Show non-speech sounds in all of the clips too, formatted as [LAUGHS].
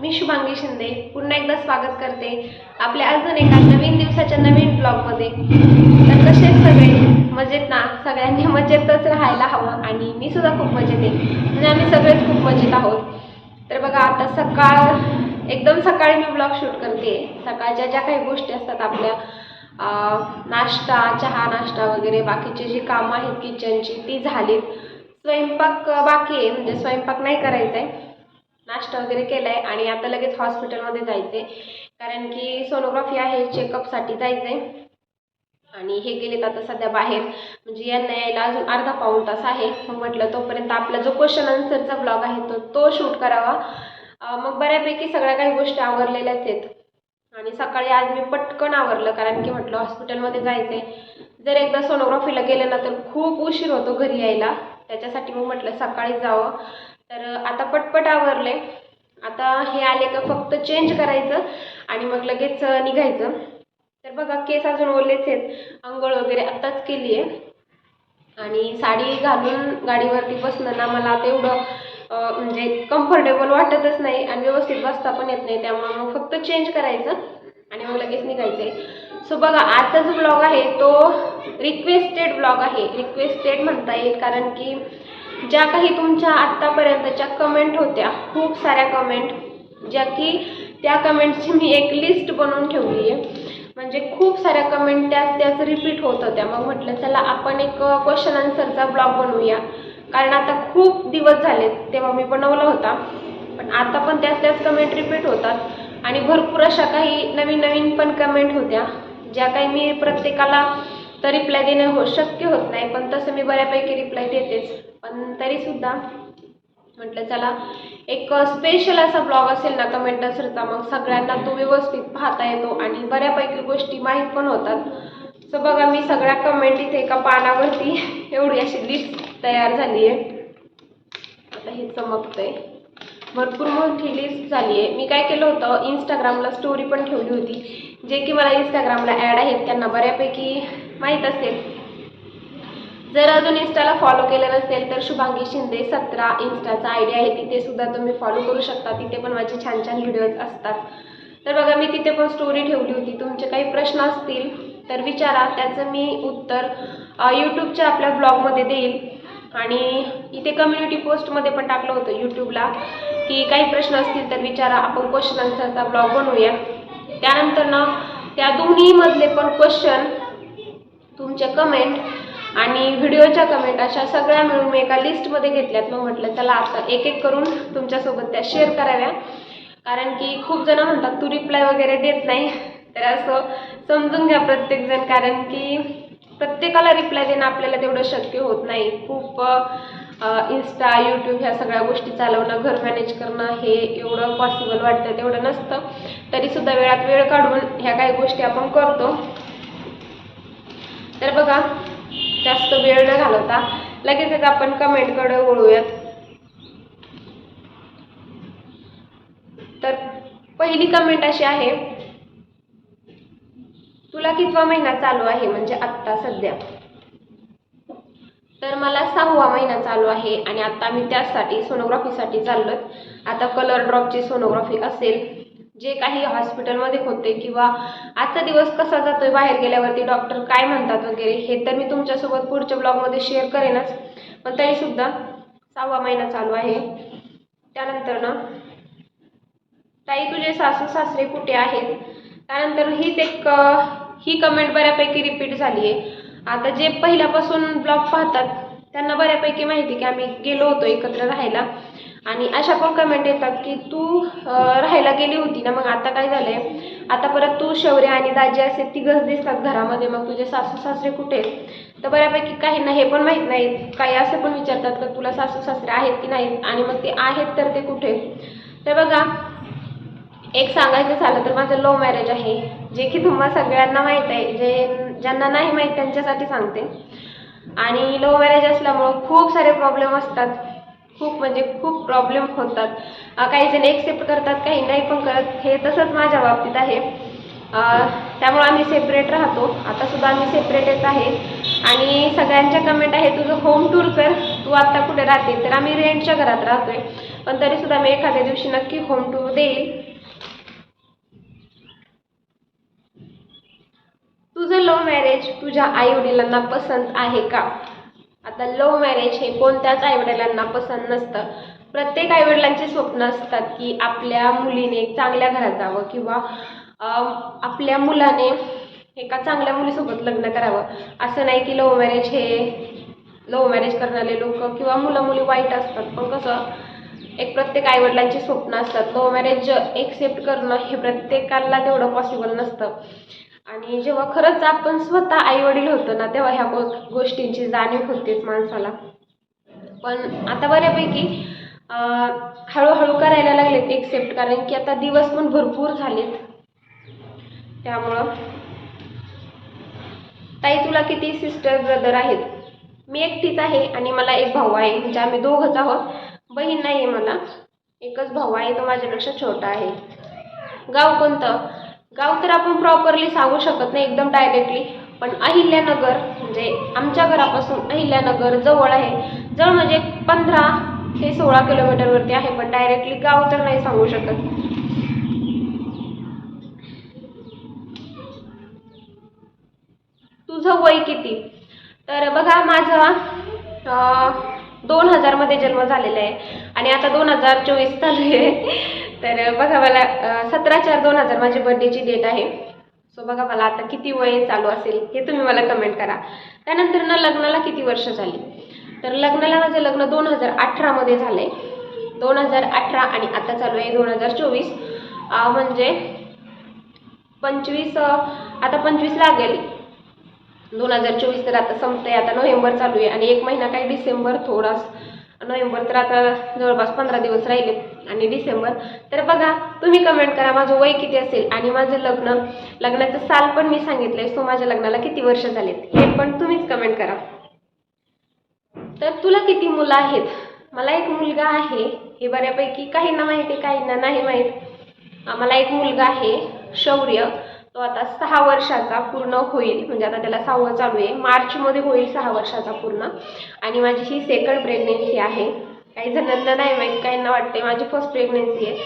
मी शुभांगी शिंदे. पुन्हा एकदा स्वागत करते आपल्या अजून एका नवीन दिवसाच्या नवीन ब्लॉगमध्ये. तर कसे सगळे मजेत ना? सगळ्यांनी मजेतच राहायला हवं आणि मी सुद्धा खूप मजेत आहे. म्हणजे आम्ही सगळेच खूप मजेत आहोत. तर बघा आता सकाळ एकदम सकाळी मी ब्लॉग शूट करते सकाळच्या ज्या काही गोष्टी असतात आपल्या नाश्ता चहा नाश्ता वगैरे बाकीचे जी कामं आहेत किचनची ती झालीत. स्वयंपाक बाकी आहे म्हणजे स्वयंपाक नाही करायचा आहे नाश्ता वगैरे केला आहे आणि आता लगेच हॉस्पिटलमध्ये जायचं आहे कारण की सोनोग्राफी आहे चेकअपसाठी जायचं आहे आणि हे गेलेत आता सध्या बाहेर. म्हणजे यांना यायला अजून अर्धा पाऊण तास आहे. मग म्हटलं तोपर्यंत आपला जो क्वेश्चन आन्सरचा ब्लॉग आहे तो तो शूट करावा. मग बऱ्यापैकी सगळ्या काही गोष्टी आवरलेल्याच आहेत. आणि सकाळी आज मी पटकन आवरलं कारण की म्हटलं हॉस्पिटलमध्ये जायचं आहे जर एकदा सोनोग्राफीला गेलं ना तर खूप उशीर होतो घरी यायला. त्याच्यासाठी मग म्हटलं सकाळी जावं. तर आता पटपट आवरले आता हे आले का फक्त चेंज करायचं आणि मग लगेच निघायचं. तर बघा केस अजून ओलेच आहेत. आंघोळ वगैरे आत्ताच केली आहे आणि साडी घालून गाडीवरती बसणं ना मला तेवढं एवढं म्हणजे कम्फर्टेबल वाटतच नाही आणि व्यवस्थित बसता पण येत नाही. त्यामुळे मग फक्त चेंज करायचं आणि मग लगेच निघायचं आहे सो बघा आजचा जो ब्लॉग आहे तो रिक्वेस्टेड ब्लॉग आहे. रिक्वेस्टेड म्हणता येईल कारण की ज्या काही तुमच्या आत्तापर्यंतच्या कमेंट होत्या खूप साऱ्या कमेंट ज्या की त्या कमेंटची मी एक लिस्ट बनवून ठेवली आहे. म्हणजे खूप साऱ्या कमेंट त्याच त्याच रिपीट होत होत्या. मग म्हटलं चला आपण एक क्वेश्चन आन्सरचा ब्लॉग बनवूया. कारण आता खूप दिवस झाले तेव्हा मी बनवला होता. पण आता पण त्याच त्याच कमेंट रिपीट होतात. आणि भरपूर अशा काही नवीन नवीन पण कमेंट होत्या. ज्या काही मी प्रत्येकाला तर रिप्लाय देणं हो शक्य होत नाही पण तसं मी बऱ्यापैकी रिप्लाय देतेच. पण तरीसुद्धा म्हटलं चला एक स्पेशल असा ब्लॉग असेल ना कमेंट असरचा मग सगळ्यांना तो व्यवस्थित पाहता येतो आणि बऱ्यापैकी गोष्टी माहीत पण होतात. सो बघा मी सगळ्या कमेंट इथे एका पानावरती [LAUGHS] एवढी अशी लिस्ट तयार झाली आहे आता हे चमकतंय. भरपूर मोठी लिस्ट झाली आहे मी काय केलं होतं इंस्टाग्रामला स्टोरी पण ठेवली होती. जे की मला इंस्टाग्रामला ॲड आहेत त्यांना बऱ्यापैकी माहीत असेल. जर अजून इंस्टाला फॉलो केलं नसेल तर शुभांगी शिंदे सतरा इंस्टाचा आयडिया आहे. तिथे सुद्धा तुम्ही फॉलो करू शकता. तिथे पण माझे छान छान व्हिडिओज असतात. तर बघा मी तिथे पण स्टोरी ठेवली होती. तुमचे काही प्रश्न असतील तर विचारा. त्याचं मी उत्तर यूट्यूबच्या आपल्या ब्लॉगमध्ये देईल. आणि इथे कम्युनिटी पोस्टमध्ये पण टाकलं होतं यूट्यूबला की काही प्रश्न असतील तर विचारा. आपण क्वेश्चन आन्सरचा ब्लॉग बनवूया. त्यानंतर ना त्या दोन्हीमधले पण क्वेश्चन तुमच्या कमेंट आणि व्हिडिओच्या कमेंट अशा सगळ्या मिळून मी एका लिस्टमध्ये घेतल्यात. मग म्हटलं चला आता एक एक करून तुमच्यासोबत त्या शेअर कराव्या. कारण की खूप जण म्हणतात तू रिप्लाय वगैरे देत नाही. तर असं समजून घ्या प्रत्येकजण. कारण की प्रत्येकाला रिप्लाय देणं आपल्याला तेवढं शक्य होत नाही. खूप इन्स्टा यूट्यूब ह्या सगळ्या गोष्टी चालवणं घर मॅनेज करणं हे एवढं पॉसिबल वाटतं तेवढं नसतं. तरीसुद्धा वेळात वेळ काढून ह्या काही गोष्टी आपण करतो. तर बघा जास्त वेळ न घालवता लगेचच आपण कमेंटकडे वळूयात. तर पहिली कमेंट अशी आहे तुला कितवा महिना चालू आहे? म्हणजे आत्ता सध्या. तर मला सहावा महिना चालू आहे आणि आता मी त्यासाठी सोनोग्राफीसाठी चाललोय. आता कलर ड्रॉपची सोनोग्राफी असेल जे काही हॉस्पिटलमध्ये होते किंवा आजचा दिवस कसा जातोय बाहेर गेल्यावरती डॉक्टर काय म्हणतात वगैरे हे तर मी तुमच्यासोबत पुढच्या ब्लॉगमध्ये शेअर करेनच. पण तरीसुद्धा सहावा महिना चालू आहे. त्यानंतर ना ताई तुझे सासू सासरे कुठे आहेत? त्यानंतर हीच एक ही कमेंट बऱ्यापैकी रिपीट झाली आहे आता जे पहिल्यापासून ब्लॉग पाहतात त्यांना बऱ्यापैकी माहिती की आम्ही गेलो होतो एकत्र राहायला. आणि अशा पण कमेंट येतात की तू राहायला गेली होती ना मग आता काय झालंय? आता परत तू शौर्य आणि दाजी असे तिघच दिसतात घरामध्ये मग तुझे सासू सासरे कुठे आहेत? तर बऱ्यापैकी काहींना हे पण माहीत नाहीत. काही असे पण विचारतात का तुला सासू सासरे आहेत की नाहीत? आणि मग ते आहेत तर ते कुठे तर बघा एक सांगायचं झालं तर माझं लव्ह मॅरेज आहे जे की तुम्हा सगळ्यांना माहीत आहे जे ज्यांना नाही माहीत त्यांच्यासाठी सांगते. आणि लव्ह मॅरेज असल्यामुळं खूप सारे प्रॉब्लेम असतात. खूप म्हणजे खूप प्रॉब्लेम होतात. काही जण एक्सेप्ट करतात काही नाही पण करत. हे तसंच माझ्या बाबतीत आहे. त्यामुळे आम्ही सेपरेट राहतो. आता सुद्धा आम्ही सेपरेटच आहे. आणि सगळ्यांच्या कमेंट आहे तुझं होम टूर कर. तू आत्ता कुठे राहते? तर आम्ही रेंटच्या घरात राहतोय. पण तरीसुद्धा मी एखाद्या दिवशी नक्की होम टूर देईल. तुझं लव्ह मॅरेज तुझ्या आईवडिलांना पसंत आहे का? आता लव्ह मॅरेज हे कोणत्याच आईवडिलांना पसंत नसतं. प्रत्येक आईवडिलांचे स्वप्न असतात की आपल्या मुलीने एक चांगल्या घरात जावं किंवा आपल्या मुलाने एका चांगल्या मुलीसोबत लग्न करावं. असं नाही की लव्ह मॅरेज हे लव्ह मॅरेज करणारे लोक किंवा मुलं मुली वाईट असतात. पण कसं एक प्रत्येक आईवडिलांची स्वप्न असतात. लव्ह मॅरेज एक्सेप्ट करणं हे प्रत्येकाला तेवढं पॉसिबल नसतं. आणि जेव्हा खरंच आपण स्वतः आईवडील होतो ना तेव्हा ह्या गो गोष्टींची जाणीव होतेच माणसाला. पण आता बऱ्यापैकी हळूहळू करायला लागलेत एक्सेप्ट कारण की आता दिवस पण भरपूर झालेत. त्यामुळं ताई तुला किती सिस्टर ब्रदर आहेत? मी एकटीच आहे आणि मला एक भाऊ आहे. म्हणजे आम्ही दोघंच आहोत. बहीण नाही आहे मला. एकच भाऊ आहे तो माझ्यापेक्षा छोटा आहे. गाव कोणतं? गाव तर आपण प्रॉपरली सांगू शकत नाही एकदम डायरेक्टली पण अहिल्यानगर म्हणजे आमच्या घरापासून अहिल्यानगर जवळ आहे. जवळ म्हणजे पंधरा ते सोळा किलोमीटरवरती आहे पण डायरेक्टली गाव तर नाही सांगू शकत. तुझं वय किती? तर बघा माझं दोन हजारमध्ये जन्म झालेला आहे. आणि आता दोन हजार चोवीस चालू आहे. तर बघा मला सतरा चार दोन हजार माझी बर्थडेची डेट आहे. सो बघा मला आता किती वय चालू असेल हे तुम्ही मला कमेंट करा. त्यानंतर ना लग्नाला किती वर्ष झाली? तर लग्नाला माझं लग्न दोन हजार अठरामध्ये झालं आहे दोन हजार अठरा आणि आता चालू आहे दोन हजार चोवीस. म्हणजे पंचवीस आता पंचवीस लागेल. दोन हजार चोवीस तर आता संपतंय आता नोव्हेंबर चालू आहे आणि एक महिना काय डिसेंबर थोडाच नोव्हेंबर तर आता जवळपास पंधरा दिवस राहिले आणि डिसेंबर. तर बघा तुम्ही कमेंट करा माझं वय किती असेल आणि माझं लग्न लग्नाचं साल पण मी सांगितलंय सो माझ्या लग्नाला किती वर्ष झालेत हे पण तुम्हीच कमेंट करा. तर तुला किती मुलं आहेत? मला एक मुलगा आहे हे बऱ्यापैकी काहींना माहिती काहींना नाही माहीत. मला एक मुलगा आहे शौर्य. तो आता सहा वर्षाचा पूर्ण होईल. म्हणजे आता त्याला सहावं चालू आहे. मार्चमध्ये होईल सहा वर्षाचा पूर्ण. आणि माझी ही सेकंड प्रेग्नेन्सी आहे. काही जणांना नाही माहीत काहींना वाटते माझी फर्स्ट प्रेग्नेन्सी आहे.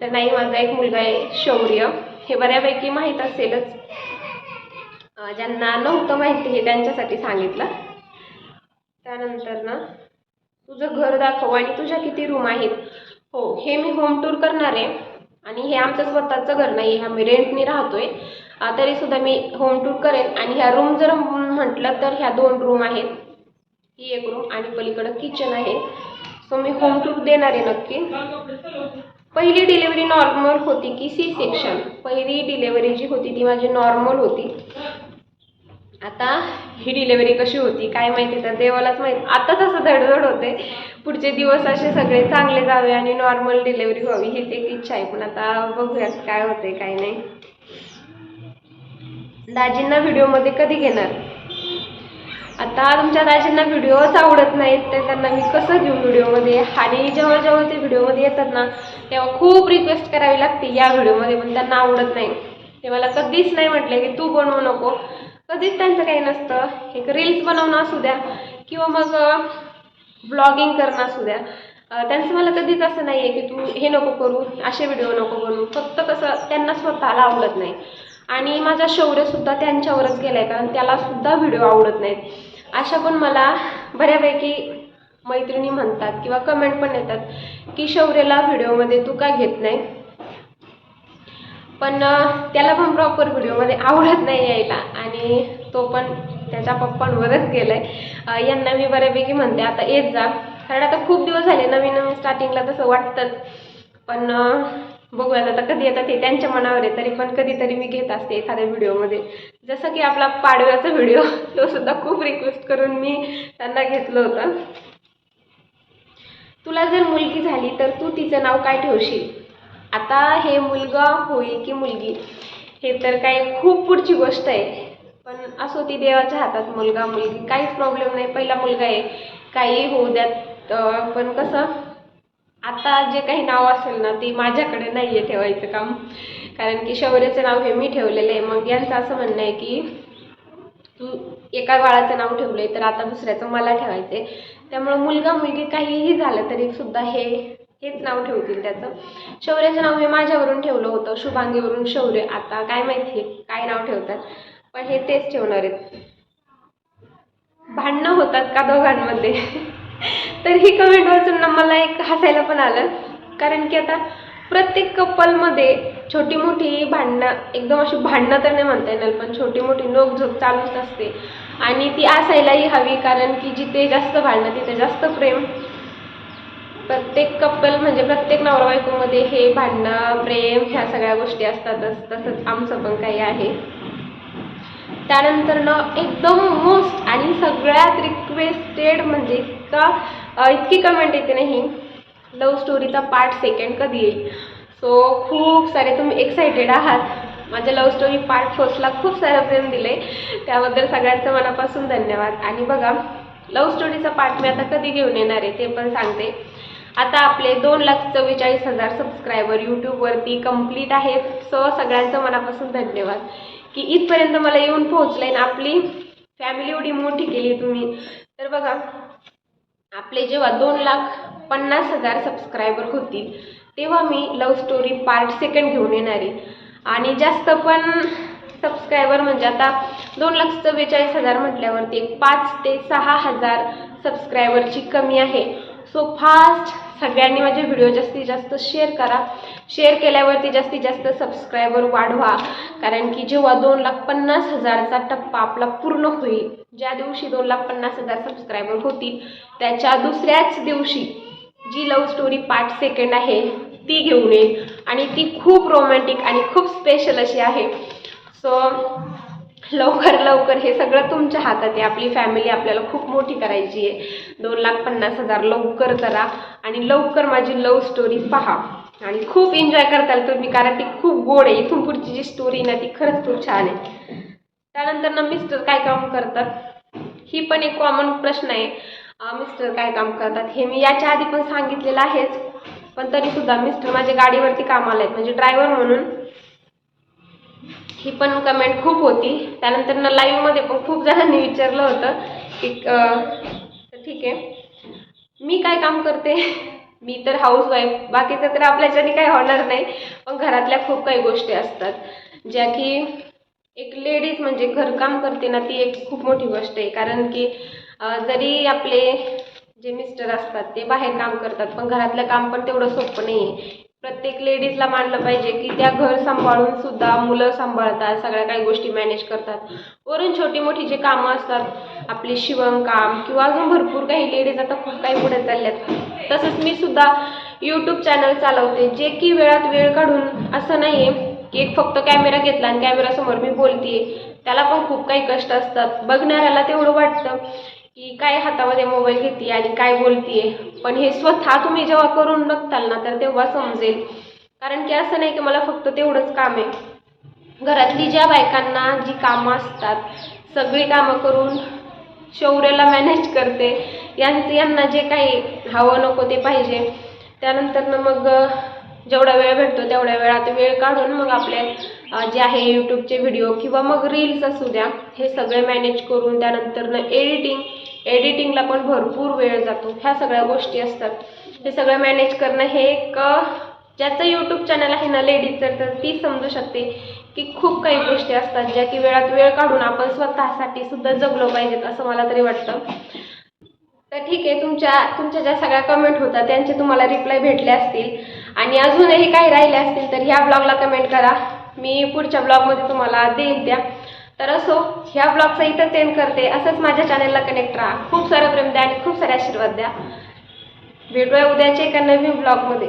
तर नाही माझा एक मुलगा आहे शौर्य. हे बऱ्यापैकी माहीत असेलच. ज्यांना नव्हतं माहिती हे त्यांच्यासाठी सांगितलं. त्यानंतर ना तुझं घर दाखव आणि तुझ्या किती रूम आहेत? हो हे मी होम टूर करणार आहे. आणि हे आमचं स्वतःचं घर नाही आहे आम्ही रेंटने राहतोय. अं, तरीसुद्धा मी होम टूर करेन. आणि ह्या रूम जर म्हटलं तर ह्या दोन रूम आहेत. ही एक रूम आणि पलीकडं किचन आहे. सो मी होम टूर देणार आहे नक्की. पहिली डिलेवरी नॉर्मल होती की सी सेक्शन पहिली डिलेवरी जी होती ती माझी नॉर्मल होती. आता ही डिलेवरी कशी होती काय माहिती तर देवालाच माहीत. आताच असं धडधड होते पुढचे दिवस असे सगळे चांगले जावे आणि नॉर्मल डिलेवरी व्हावी हीच एक इच्छा आहे. पण आता बघूयात काय होते काय नाही. दाजींना व्हिडिओमध्ये कधी घेणार? आता तुमच्या दाजींना व्हिडिओच आवडत नाहीत तर त्यांना मी कसं घेऊ व्हिडिओमध्ये आणि जेव्हा जेव्हा ते व्हिडिओमध्ये येतात ना तेव्हा खूप रिक्वेस्ट करावी लागते या व्हिडिओमध्ये पण त्यांना आवडत नाही. ते मला कधीच नाही म्हटले की तू बनवू नको. कधीच त्यांचं काही नसतं. एक रील्स बनवणं असू द्या किंवा मग ब्लॉगिंग करणं असू द्या. त्यांचं मला कधीच असं नाही आहे की तू हे नको करू असे व्हिडिओ नको बनवू फक्त कसं त्यांना स्वतःला आवडत नाही. आणि माझा शौर्यसुद्धा त्यांच्यावरच गेला आहे कारण त्यालासुद्धा व्हिडिओ आवडत नाहीत. अशा पण मला बऱ्यापैकी मैत्रिणी म्हणतात किंवा कमेंट पण येतात की शौर्यला व्हिडिओमध्ये तू का घेत नाही? पण त्याला पण प्रॉपर व्हिडिओमध्ये आवडत नाही यायला. आणि तो पण त्याच्या पप्पांवरच गेलाय अं, यांना मी बऱ्यापैकी म्हणते आता येत जा. कारण आता खूप दिवस झाले नवीन नवीन स्टार्टिंगला तसं वाटतंच पण बघूयात आता कधी येतात हे त्यांच्या मनावर आहे तरी पण कधीतरी मी घेत असते एखाद्या व्हिडिओमध्ये जसं की आपला पाडव्याचा व्हिडिओ तो सुद्धा खूप रिक्वेस्ट करून मी त्यांना घेतलं होतं. तुला जर मुलगी झाली तर तू तिचं नाव काय ठेवशील? आता हे मुलगा होईल की मुलगी? हे तर काय खूप पुढची गोष्ट आहे. पण असो ती देवाच्या हातात मुलगा मुलगी काहीच प्रॉब्लेम नाही. पहिला मुलगा आहे. काही होऊ द्यात पण कसं आता जे काही नाव असेल ना ते माझ्याकडे नाही आहे ठेवायचं काम. कारण की शौर्याचं नाव हे मी ठेवलेलं आहे. मग यांचं असं म्हणणं आहे की तू एका बाळाचं नाव ठेवलंय तर आता दुसऱ्याचं मला ठेवायचं आहे त्यामुळं मुलगा मुलगी काहीही झालं तरी सुद्धा हे हेच नाव ठेवतील त्याचं. शौर्याचं नाव मी माझ्यावरून ठेवलं होतं. शुभांगीवरून शौर्य. आता काय माहिती काय नाव ठेवतात. पण हे तेच ठेवणार आहेत. भांडणं होतात का दोघांमध्ये? तर ही कमेंट वाचून ना मला एक हसायला पण आलं. कारण की आता प्रत्येक कपलमध्ये छोटी मोठी भांडणं एकदम अशी भांडणं तर नाही म्हणता येणार पण छोटी मोठी नोकझोक चालूच असते. आणि ती असायलाही हवी कारण की जिथे जास्त भांडणं तिथे जास्त प्रेम. प्रत्येक कपल म्हणजे प्रत्येक नवरा बायकोमध्ये हे भांडणं प्रेम ह्या सगळ्या गोष्टी असतातच. तसंच आमचं पण काही आहे. त्यानंतर ना एकदम मोस्ट आणि सगळ्यात रिक्वेस्टेड म्हणजे इतका इतकी कमेंट येते नाही लव्ह स्टोरीचा पार्ट सेकंड कधी येईल? सो खूप सारे तुम्ही एक्सायटेड आहात. माझ्या लव्ह स्टोरी पार्ट फर्स्टला खूप सारं प्रेम दिले त्याबद्दल सगळ्यांचं मनापासून धन्यवाद. आणि बघा लव्ह स्टोरीचा पार्ट मी आता कधी घेऊन येणार आहे ते पण सांगते. आता आपले दोन लाख चव्वेचाळीस हजार सबस्क्रायबर यूट्यूबवरती कंप्लीट आहेत. सो सगळ्यांचं मनापासून धन्यवाद. की इथपर्यंत मला येऊन पोहोचले आणि आपली फॅमिली एवढी मोठी केली तुम्ही. तर बघा आपले जेव्हा दोन लाख पन्नास हजार सबस्क्रायबर होतील तेव्हा मी लव्ह स्टोरी पार्ट सेकंड घेऊन येणार आहे. आणि जास्त पण सबस्क्रायबर म्हणजे आता दोन लाख चव्वेचाळीस हजार म्हटल्यावरती पाच ते सहा हजार सबस्क्रायबरची कमी आहे. सो फास्ट सगळ्यांनी माझे व्हिडिओ जास्तीत जास्त शेअर करा. शेअर केल्यावरती जास्तीत जास्त सबस्क्रायबर वाढवा. कारण की जेव्हा दोन लाख पन्नास हजारचा टप्पा आपला पूर्ण होईल ज्या दिवशी दोन लाख पन्नास हजार सबस्क्रायबर होतील त्याच्या दुसऱ्याच दिवशी जी लव्ह स्टोरी पार्ट सेकंड आहे ती घेऊन येईल. आणि ती खूप रोमॅन्टिक आणि खूप स्पेशल अशी आहे. सो लवकर लवकर. हे सगळं तुमच्या हातात आहे. आपली फॅमिली आपल्याला खूप मोठी करायची आहे. दोन लाख पन्नास हजार लवकर करा आणि लवकर माझी लव्ह स्टोरी पहा. आणि खूप एन्जॉय करताल तुम्ही कारण ती खूप गोड आहे. इथून पुढची जी स्टोरी ना ती खरंच खूप छान आहे. त्यानंतर ना मिस्टर काय काम करतात? ही पण एक कॉमन प्रश्न आहे. मिस्टर काय काम करतात? हे मी याच्या आधी पण सांगितलेलं आहेच. पण तरीसुद्धा मिस्टर माझ्या गाडीवरती कामाला आहेत. म्हणजे ड्रायव्हर म्हणून ही पण कमेंट खूप होती. त्यानंतर ना लाईव्हमध्ये पण खूप जणांनी विचारलं होतं की तर ठीक आहे. मी काय काम करते? मी तर हाऊसवाईफ बाकीचं तर आपल्याच्याने काही होणार नाही. पण घरातल्या खूप काही गोष्टी असतात. ज्या की एक लेडीज म्हणजे घरकाम करते ना ती एक खूप मोठी गोष्ट आहे. कारण की जरी आपले जे मिस्टर असतात ते बाहेर काम करतात पण घरातलं काम पण तेवढं सोपं नाही आहे प्रत्येक लेडीजला मानलं पाहिजे की त्या घर सांभाळून सुद्धा मुलं सांभाळतात सगळ्या काही गोष्टी मॅनेज करतात. वरून छोटी मोठी जे कामं असतात आपले शिवणकाम किंवा अजून भरपूर काही लेडीज आता खूप काही पुढे चालल्यात. तसंच मी सुद्धा यूट्यूब चॅनल चालवते जे की वेळात वेळ काढून असं नाही आहे की एक फक्त कॅमेरा घेतला आणि कॅमेरासमोर मी बोलते त्याला पण खूप काही कष्ट असतात. बघणाऱ्याला तेवढं वाटतं की काय हातामध्ये मोबाईल घेते आणि काय बोलतीये. पण हे स्वतः तुम्ही जेव्हा करून बघताल ना तर तेव्हा समजेल. कारण की असं नाही की मला फक्त तेवढंच काम आहे. घरातली ज्या बायकांना जी कामं असतात सगळी कामं करून शौर्याला मॅनेज करते यांचं यांना जे काही हवं नको ते पाहिजे. त्यानंतर ना मग जेवढा वेळ भेटतो तेवढ्या वेळात वेळ काढून मग आपले जे आहे यूट्यूबचे व्हिडिओ किंवा मग रील्स असू द्या हे सगळे मॅनेज करून त्यानंतर ना एडिटिंग एडिटिंगला पण भरपूर वेळ जातो. ह्या सगळ्या गोष्टी असतात. हे सगळं मॅनेज करणं हे एक ज्याचं यूट्यूब चॅनल आहे ना लेडीजचं तर ती समजू शकते की खूप काही गोष्टी असतात ज्या की वेळात वेळ काढून आपण स्वतःसाठी सुद्धा जगलो पाहिजेत असं मला तरी वाटतं. तर ठीक आहे तुमच्या तुमच्या ज्या सगळ्या कमेंट होतात त्यांचे तुम्हाला रिप्लाय भेटले असतील. आणि अजूनही काही राहिले असतील तर ह्या ब्लॉगला कमेंट करा. मी पुढच्या ब्लॉगमध्ये तुम्हाला देईल त्या. तर असो ह्या ब्लॉगचा इथंच एंड करते. असंच माझ्या चॅनलला कनेक्ट राहा. खूप सारं प्रेम द्या आणि खूप सारे आशीर्वाद द्या. भेटूया उद्याच्या एका नवीन ब्लॉगमध्ये